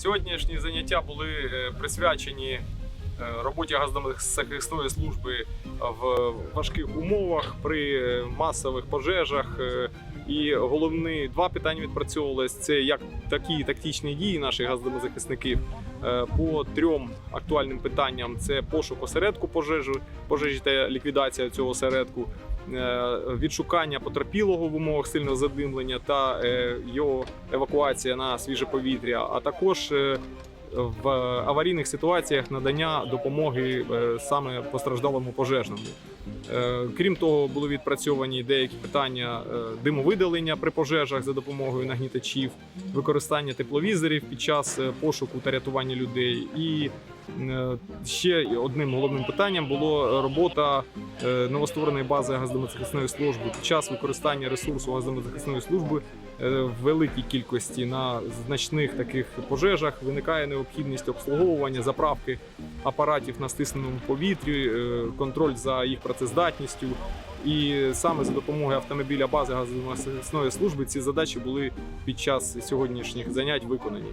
Сьогоднішні заняття були е, присвячені е, роботі газозахисної служби в важких умовах при е, масових пожежах. І головні два питання відпрацьовувалися: це як такі тактичні дії наших газозахисників е, по трьом актуальним питанням: це пошук осередку пожежі, пожежі та ліквідація цього осередку, е, відшукання потерпілого в умовах сильного задимлення та е, його евакуація на свіже повітря, а також в аварійних ситуаціях надання допомоги е, саме постраждалому пожежному. Е, Крім того, були відпрацьовані деякі питання е, димовидалення при пожежах за допомогою нагнітачів, використання тепловізорів під час пошуку та рятування людей. І ще одним головним питанням було робота е, новоствореної бази газодомозахисної служби під час використання ресурсу газодомозахисної служби е, в великій кількості на значних таких пожежах виникає необхідність обслуговування заправки апаратів на стисненому повітрі, е, контроль за їх працездатністю. І саме за допомогою автомобіля бази газодомозахисної служби ці задачі були під час сьогоднішніх занять виконані.